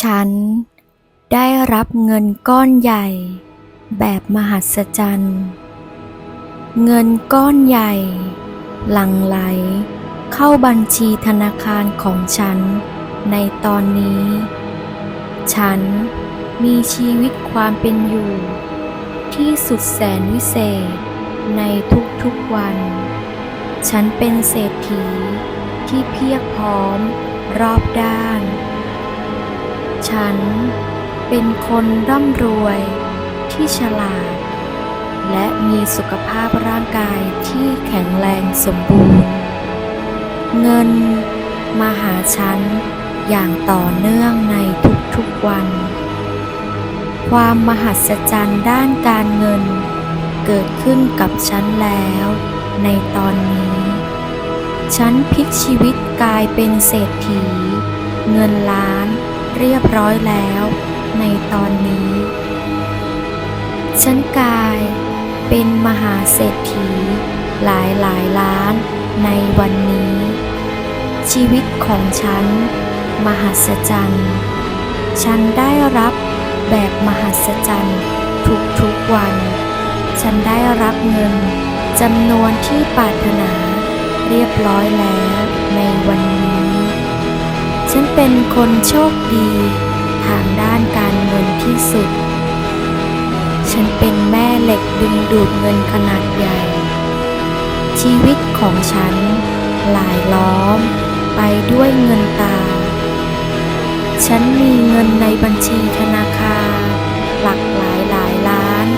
ฉันได้รับเงินก้อนใหญ่ แบบมหัศจรรย์ เงินก้อนใหญ่ หลั่งไหล เข้าบัญชีธนาคารของฉันในตอนนี้ ฉันมีชีวิตความเป็นอยู่ ที่สุดแสนวิเศษในทุกๆวัน ฉันเป็นเศรษฐีที่เพียบพร้อมรอบด้าน ฉันเป็นคนร่ำรวยที่ฉลาด และมีสุขภาพร่างกายที่แข็งแรงสมบูรณ์ เงินมาหาฉันอย่างต่อเนื่องในทุกๆวัน ความมหัศจรรย์ด้านการเงิน เกิดขึ้นกับฉันแล้วในตอนนี้ ฉันพลิกชีวิตกลายเป็นเศรษฐี เงินล้าน เรียบร้อยแล้วในตอนนี้ ฉันกายเป็นมหาเศรษฐีหลายหลายล้านในวันนี้ ชีวิตของฉัน มหัศจรรย์ ฉันได้รับแบบมหัศจรรย์ทุกๆวัน ฉันได้รับเงินจำนวนที่ปรารถนาเรียบร้อยแล้วในวันนี้ ฉันเป็นคนโชคดี ทางด้านการเงินที่สุด ฉันเป็นแม่เหล็กดึงดูดเงินขนาดใหญ่ ชีวิตของฉันหลายล้อม ไปด้วยเงินตา ฉันมีเงินในบัญชีธนาคารหลักหลายหลายล้าน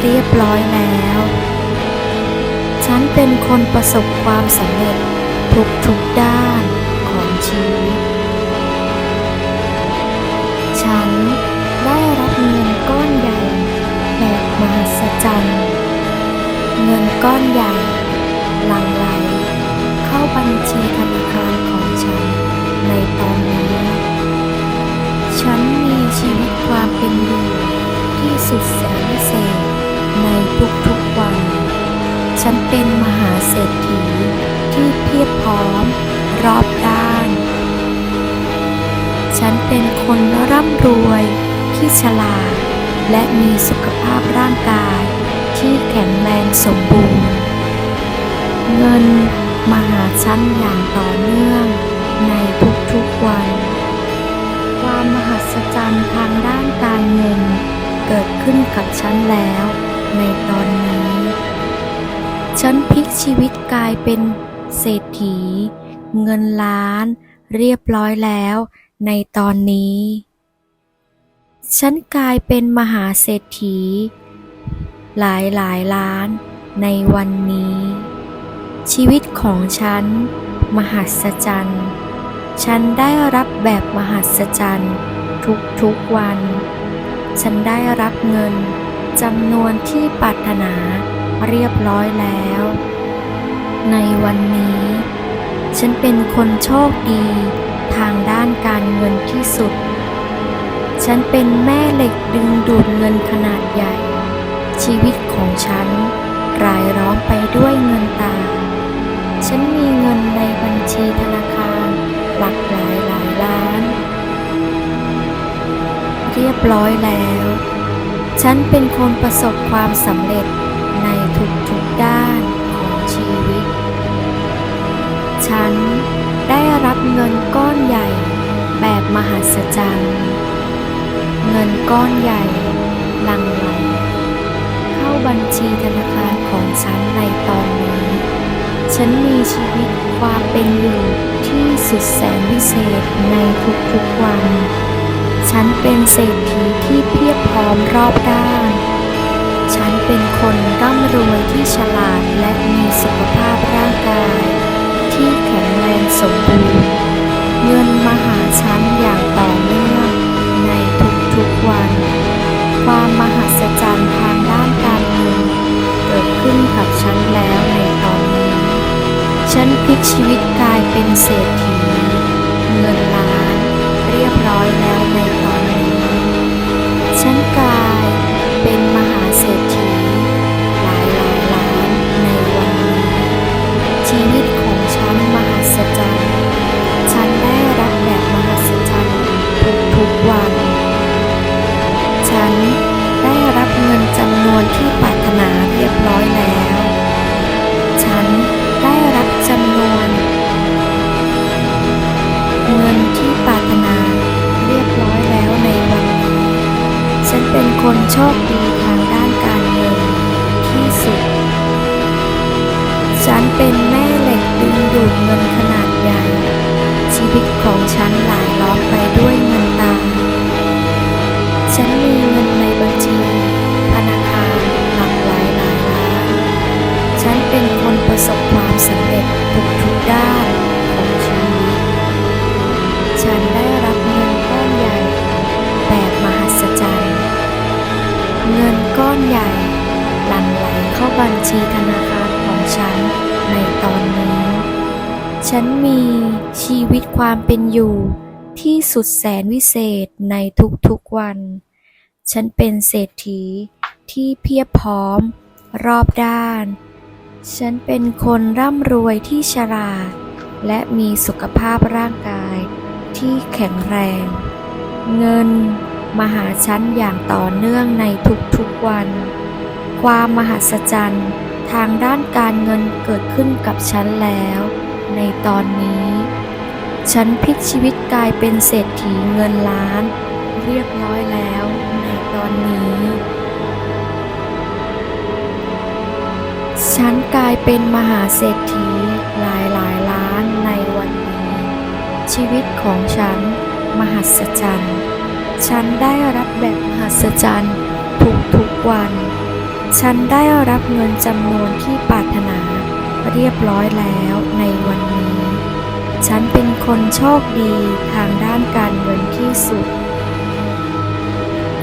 เรียบร้อยแล้ว ฉันเป็นคนประสบความสำเร็จทุกทุกๆด้าน ศจรรย์ เงินก้อนใหญ่ หลั่งไหล เข้าบัญชีธนาคารของฉันในตอนนี้ ฉันมีชีวิตความเป็นอยู่ที่สุดแสนวิเศษในทุกๆวัน ฉันเป็นมหาเศรษฐีที่เพียบพร้อมรอบด้าน ฉันเป็นคนร่ำรวยที่ฉลาด และมีสุขภาพร่างกายที่แข็งแรงสมบูรณ์ เงินมาหาฉันอย่างต่อเนื่องในทุกๆวัน ความมหัศจรรย์ทางด้านการเงินเกิดขึ้นกับฉันแล้วในตอนนี้ ฉันพลิกชีวิตกลายเป็นเศรษฐี เงินล้านเรียบร้อยแล้วในตอนนี้ ฉันกลายเป็นมหาเศรษฐี หลายหลายล้านในวันนี้ ชีวิตของฉัน มหัศจรรย์ ฉันได้รับแบบมหัศจรรย์ ทุกๆวัน ฉันได้รับเงินจำนวนที่ปรารถนาเรียบร้อยแล้ว ในวันนี้ ฉันเป็นคนโชคดีทางด้านการเงินที่สุด ฉันเป็นแม่เหล็กดึงดูดเงินขนาดใหญ่ ชีวิตของฉันรายล้อมไปด้วยเงินตา ฉันมีเงินในบัญชีธนาคารหลักหลายหลายล้าน เรียบร้อยแล้ว ฉันเป็นคนประสบความสำเร็จในทุกๆด้านของชีวิต ฉันได้รับเงินก้อนใหญ่แบบมหัศจรรย์ เงินก้อนใหญ่หลั่งไหลเข้าบัญชีธนาคารของฉันในตอนนี้ ฉันมีชีวิตความเป็นอยู่ที่สุดแสนวิเศษในทุกๆวัน ฉันเป็นเศรษฐีที่เพียบพร้อมรอบด้าน ฉันเป็นคนร่ำรวยที่ฉลาดและมีสุขภาพร่างกาย ที่แข็งแรงสมบูรณ์ ความมหัศจรรย์ทางด้านการเงินเกิดขึ้นกับฉันแล้วในตอนนี้ ฉันพลิกชีวิตกลายเป็นเศรษฐี เงินล้าน เรียบร้อยแล้ว โชค ฉันมีชีวิตความเป็นอยู่ ที่สุดแสนวิเศษในทุกๆวัน ฉันเป็นเศรษฐีที่เพียบพร้อม รอบด้าน ฉันเป็นคนร่ำรวยที่ฉลาด และมีสุขภาพร่างกายที่แข็งแรง เงินมาหาฉันอย่างต่อเนื่องในทุกๆวัน ความมหัศจรรย์ทางด้านการเงินเกิดขึ้นกับฉันแล้ว ในตอนนี้ ฉันพลิกชีวิตกลายเป็นเศรษฐีเงินล้าน เรียบร้อยแล้วในตอนนี้ ฉันกลายเป็นมหาเศรษฐีหลายหลายล้านในวันนี้ ชีวิตของฉัน มหัศจรรย์ ฉันได้รับแบบมหัศจรรย์ทุกทุกวัน ฉันได้รับเงินจำนวนที่ปรารถนา เรียบร้อยแล้วในวันนี้ ฉันเป็นคนโชคดีทางด้านการเงินที่สุด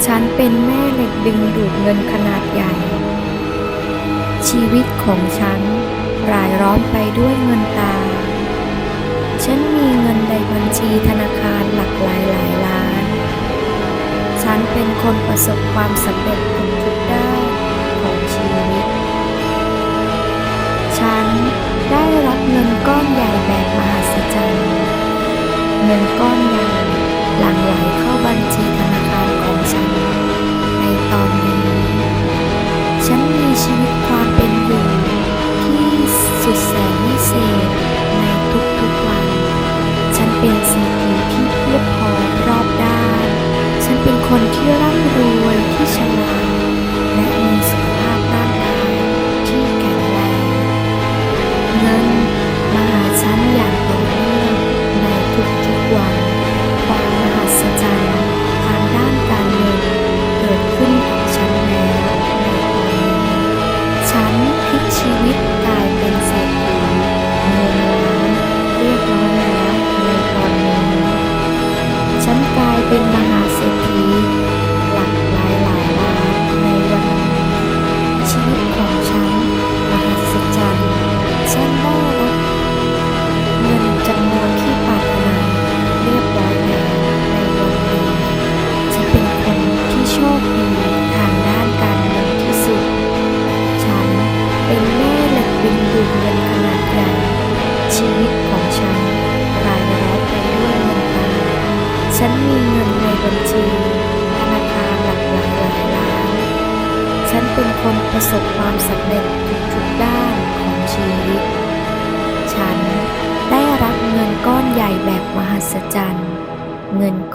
ฉันเป็นแม่เหล็กดึงดูดเงินขนาดใหญ่ ชีวิตของฉันรายล้อมไปด้วยเงินตา ฉันมีเงินในบัญชีธนาคารหลักหลายหลายล้าน ฉันเป็นคนประสบความสำเร็จทุก เงินก้อนใหญ่หลั่งไหลเข้าบัญชีธนาคารของฉัน ในตอนนี้ ฉันมีชีวิตความเป็นอยู่ที่สุดแสนวิเศษในทุกๆวัน ฉันเป็นสิ่งที่เพียบพร้อมรอบด้าน ฉันเป็นคนที่ร่ำรวย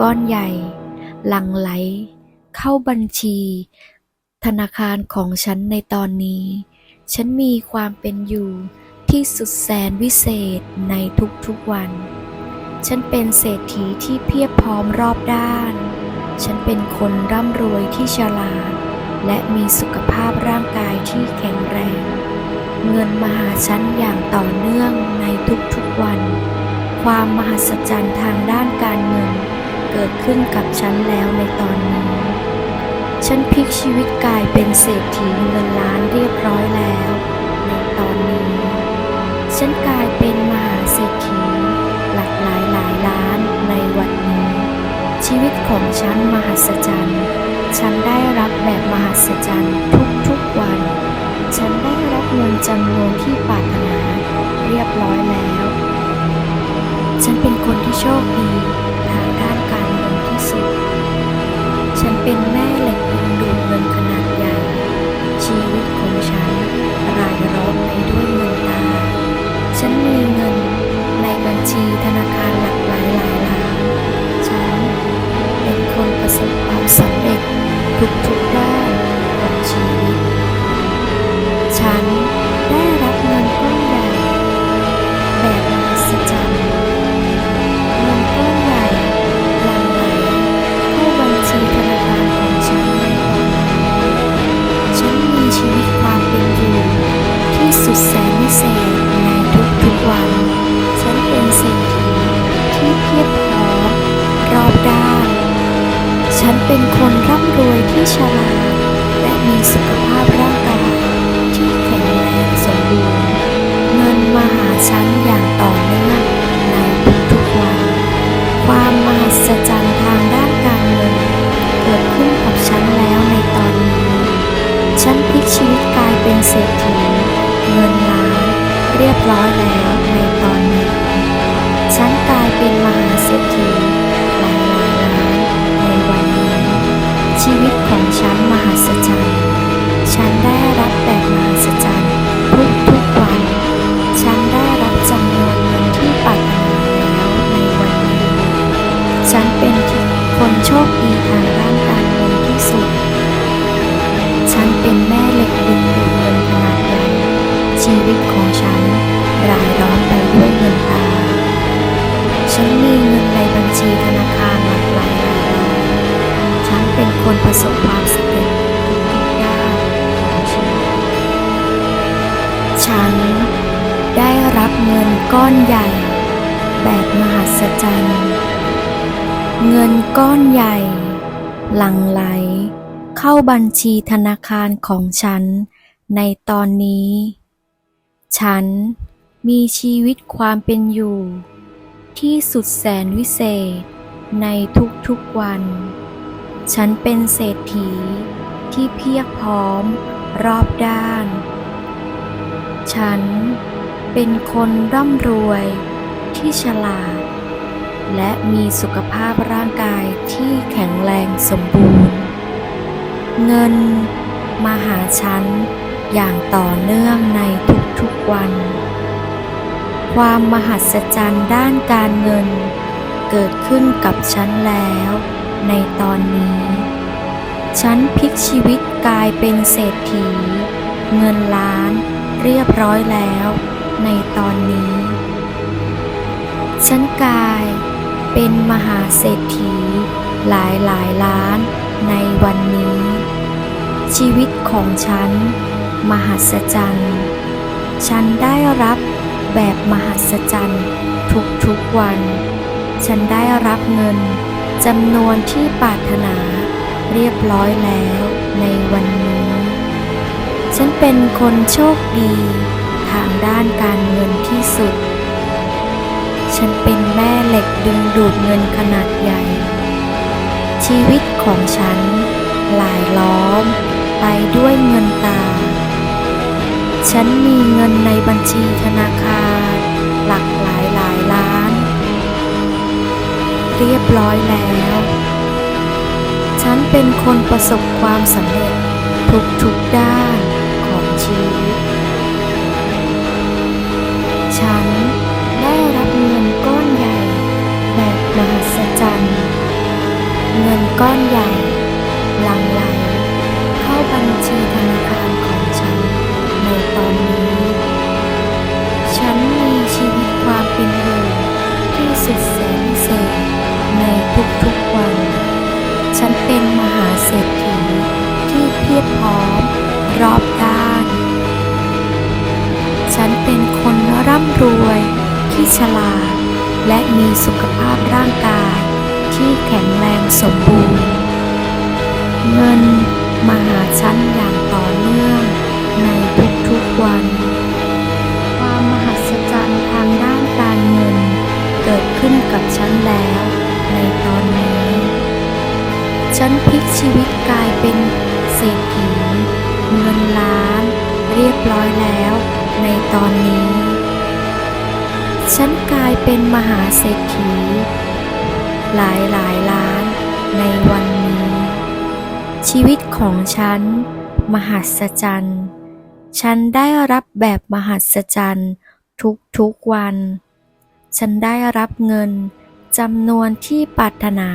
ก้อนใหญ่ หลั่งไหล เข้าบัญชี ธนาคารของฉันในตอนนี้ ฉันมีความเป็นอยู่ที่สุดแสนวิเศษในทุกๆวัน ฉันเป็นเศรษฐีที่เพียบพร้อมรอบด้าน ฉันเป็นคนร่ำรวยที่ฉลาด และมีสุขภาพร่างกายที่แข็งแรง เงินมาหาฉันอย่างต่อเนื่องในทุกๆวัน ความมหัศจรรย์ทางด้านการเงิน กิดขึ้นกับฉันแล้วในตอนนี้ ฉันพลิกชีวิตกลายเป็นเศรษฐีเงินล้านเรียบร้อยแล้ว ในตอนนี้ ฉันกลายเป็นมหาเศรษฐีหลักหลายหลายล้านในวันนี้ ชีวิตของฉันมหัศจรรย์ ฉันได้รับแบบมหัศจรรย์ทุกๆวัน ฉันได้รับเงินจำนวนที่ปรารถนาเรียบร้อยแล้ว ฉันเป็นคนที่โชคดี เป็นแม่เหล็กดึงดูดเงินขนาดใหญ่ ชีวิตของฉันรายล้อมไปด้วยเงินตา ฉันมีเงินในบัญชีธนาคารหลักหลายหลายล้าน ฉันเป็นคนประสบความสำเร็จทุกๆด้านของชีวิต ฉัน รียบร้อยแล้วในตอนนี้ ฉันกลายเป็นมหาเศรษฐีหลายลายล้านในวันนี้ ชีวิตของฉันมหัศจรรย์ ฉันได้รับแบบมหัศจรรย์ทุกทุกวัน ฉันได้รับจำนวนเงินที่ปรารถนาแล้วในวันนี้ ฉันเป็นที่คนโชคดีทางด้านการเงินที่สุด ฉันเป็นแม่เหล็กดึงดูด ชีวิตของฉันรายล้อมไปด้วยเงินตา ฉันมีเงินในบัญชีธนาคารหลากหลายรายล้านฉันเป็นคนประสบความสำเร็จทุกด้านของชีวิตฉันได้รับเงินก้อนใหญ่ แบบมหัศจรรย์ เงินก้อนใหญ่ หลั่งไหล เข้าบัญชีธนาคารของฉันในตอนนี้ ฉันมีชีวิตความเป็นอยู่ ที่สุดแสนวิเศษในทุกๆวัน ฉันเป็นเศรษฐีที่เพียบพร้อมรอบด้าน ฉันเป็นคนร่ำรวยที่ฉลาด และมีสุขภาพร่างกายที่แข็งแรงสมบูรณ์ เงินมาหาฉัน อย่างต่อเนื่องในทุกๆวัน ความมหัศจรรย์ด้านการเงิน เกิดขึ้นกับฉันแล้ว ในตอนนี้ ฉันพลิกชีวิตกลายเป็นเศรษฐี เงินล้านเรียบร้อยแล้ว ในตอนนี้ ฉันกลายเป็นมหาเศรษฐีหลายหลายล้านในวันนี้ ชีวิตของฉัน มหัศจรรย์ ฉันได้รับแบบมหัศจรรย์ทุกๆวัน ฉันได้รับเงินจำนวนที่ปรารถนาเรียบร้อยแล้วในวันนี้ ฉันเป็นคนโชคดีทางด้านการเงินที่สุด ฉันเป็นแม่เหล็กดึงดูดเงินขนาดใหญ่ ชีวิตของฉันหลายล้อมไปด้วยเงินตา ฉันมีเงินในบัญชีธนาคาร หลักหลายหลายล้าน เรียบร้อยแล้ว ฉันเป็นคนประสบความสำเร็จทุกๆด้านของชีวิต ฉันได้รับเงินก้อนใหญ่แบบมหัศจรรย์ เงินก้อนใหญ่ สมบูรณ์ เงินมาหาฉันอย่างต่อเนื่องในทุกๆวัน ความมหัศจรรย์ทางด้านการเงิน เกิดขึ้นกับฉันแล้วในตอนนี้ ฉันพลิกชีวิตกลายเป็นเศรษฐีเงินล้าน เรียบร้อยแล้วในตอนนี้ ฉันกลายเป็นมหาเศรษฐีหลายหลายล้าน ในวันนี้ ชีวิตของฉัน มหัศจรรย์ ฉันได้รับแบบมหัศจรรย์ทุกๆวัน ฉันได้รับเงินจำนวนที่ปรารถนา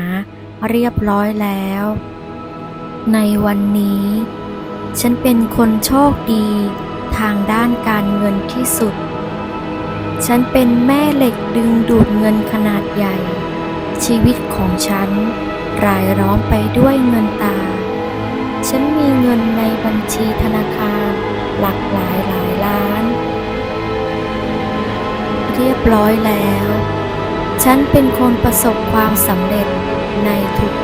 เรียบร้อยแล้ว ในวันนี้ ฉันเป็นคนโชคดีทางด้านการเงินที่สุด ฉันเป็นแม่เหล็กดึงดูดเงินขนาดใหญ่ ชีวิตของฉัน รายล้อมไปด้วยเงินตา ฉันมีเงินในบัญชีธนาคารหลักหลายหลายล้าน เรียบร้อยแล้ว ฉันเป็นคนประสบความสำเร็จใน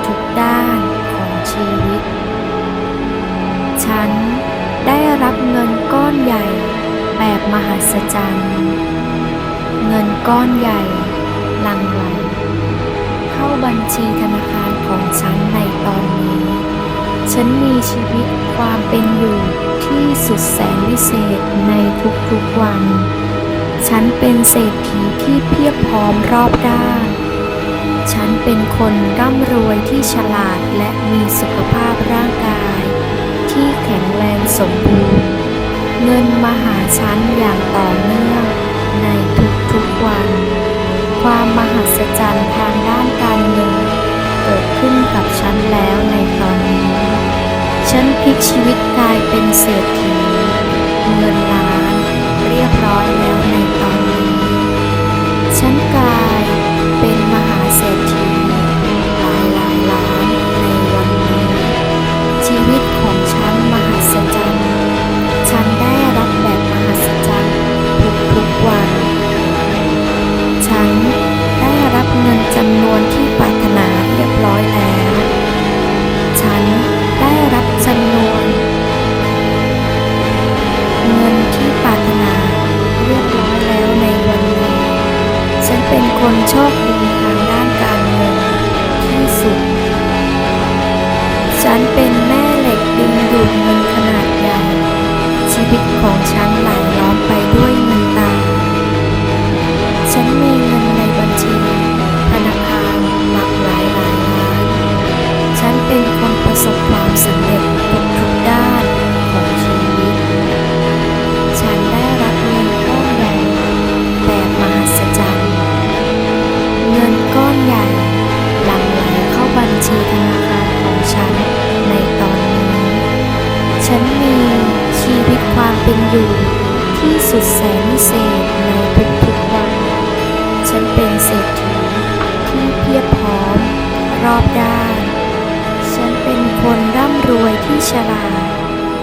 ทุกๆด้านของชีวิต ฉันได้รับเงินก้อนใหญ่แบบมหัศจรรย์ เงินก้อนใหญ่หลั่งไหลเข้าบัญชีธนาคาร ของฉันในตอนนี้ ฉันมีชีวิตความเป็นอยู่ที่สุดแสนวิเศษในทุกๆวัน ฉันเป็นเศรษฐีที่เพียบพร้อมรอบด้าน ฉันเป็นคนร่ำรวยที่ฉลาดและมีสุขภาพร่างกาย ที่แข็งแรงสมบูรณ์ เงินมาหาฉันอย่างต่อเนื่องในทุกๆวัน ความมหัศจรรย์ทางด้านการเงิน ขึ้นกับฉันแล้วในตอนนี้ ฉันพลิกชีวิตกลายเป็นเศรษฐีเงินล้านเรียบร้อยแล้วในตอนนี้ ฉัน เงินจำนวนที่ปรารถนาเรียบร้อยแล้ว ฉันมีชีวิตความเป็นอยู่ ที่สุดแสนวิเศษในทุกๆวัน ฉันเป็นเศรษฐีที่เพียบพร้อม รอบด้าน ฉันเป็นคนร่ำรวยที่ฉลาด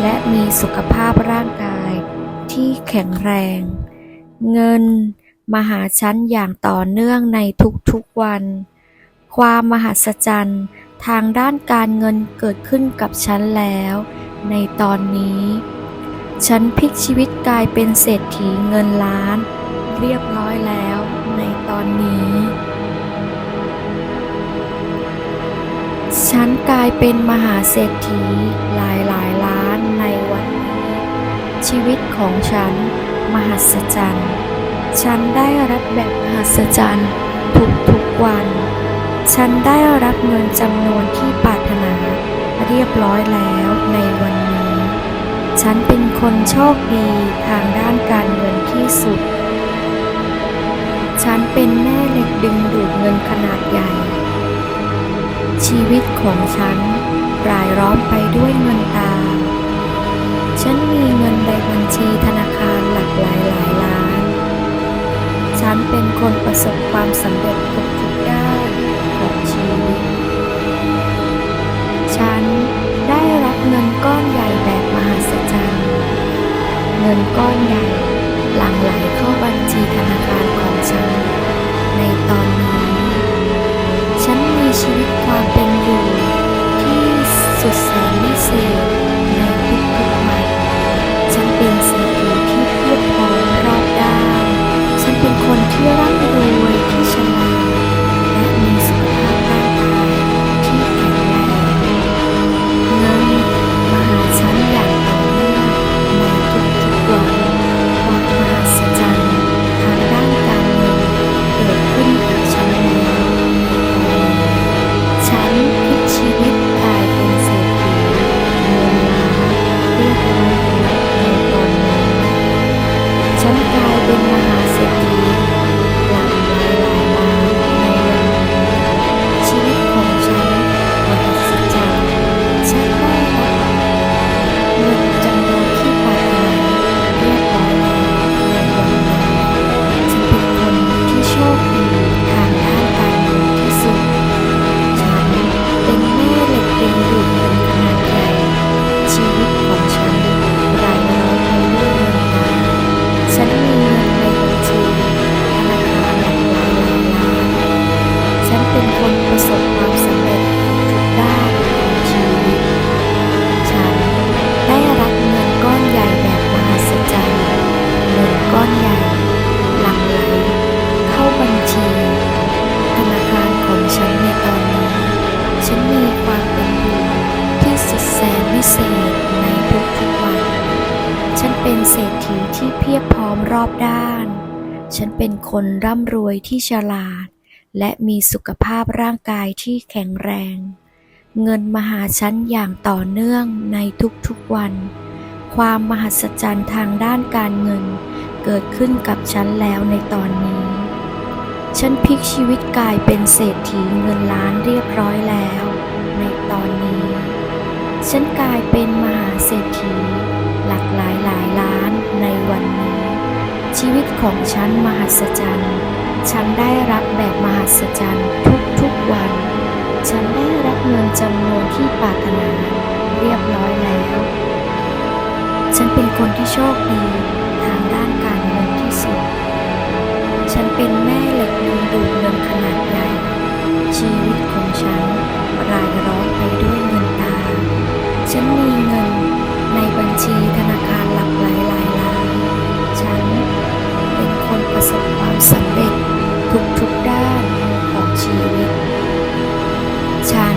และมีสุขภาพร่างกายที่แข็งแรง เงินมาหาฉันอย่างต่อเนื่องในทุกๆวัน ความมหัศจรรย์ทางด้านการเงินเกิดขึ้นกับฉันแล้ว ในตอนนี้ ฉันพลิกชีวิตกลายเป็นเศรษฐีเงินล้าน เรียบร้อยแล้วในตอนนี้ ฉันกลายเป็นมหาเศรษฐีหลายหลายล้านในวันนี้ ชีวิตของฉัน มหัศจรรย์ ฉันได้รับแบบมหัศจรรย์ทุกๆวัน ฉันได้รับเงินจำนวนที่ปรารถนาเรียบร้อยแล้วในวัน ฉันเป็นคนโชคดีทางด้านการเงินที่สุด ฉันเป็นแม่เหล็กดึงดูดเงินขนาดใหญ่ ชีวิตของฉันรายล้อมไปด้วยเงินตา ฉันมีเงินในบัญชีธนาคารหลากหลายหลายล้าน ฉันเป็นคนประสบความสำเร็จทุกๆด้านของชีวิต ฉันได้รับเงินก้อนใหญ่ นก้อนใหญ่หลั่งไหลเข้าบัญชีธนาคารของฉัน ในตอนนี้ ฉันมีชีวิตความเป็นอยู่ที่สุดแสนวิเศษ คนร่ำรวยที่ฉลาด และมีสุขภาพร่างกายที่แข็งแรง เงินมหาฉันอย่างต่อเนื่องในทุกๆวัน ความมหัศจรรย์ทางด้านการเงิน เกิดขึ้นกับฉันแล้วในตอนนี้ ฉันพลิกชีวิตกลายเป็นเศรษฐีเงินล้านเรียบร้อยแล้ว ในตอนนี้ ฉันกลายเป็นมหาเศรษฐีหลากหลายหลายล้านในวันนี้ ชีวิตของฉันมหัศจรรย์ ฉันได้รับแบบมหัศจรรย์ทุกๆวัน ฉันได้รับเงินจำนวนที่ปรารถนาเรียบร้อยแล้ว ฉันเป็นคนที่โชคดีทางด้านการเงินที่สุด ฉันเป็นแม่เหล็กดึงดูดเงินขนาดใหญ่ ชีวิตของฉันรายล้อมไปด้วยเงินตา ฉันมีเงินในบัญชีธนา สบความสำเร็จทุกๆด้านของชีวิต ฉัน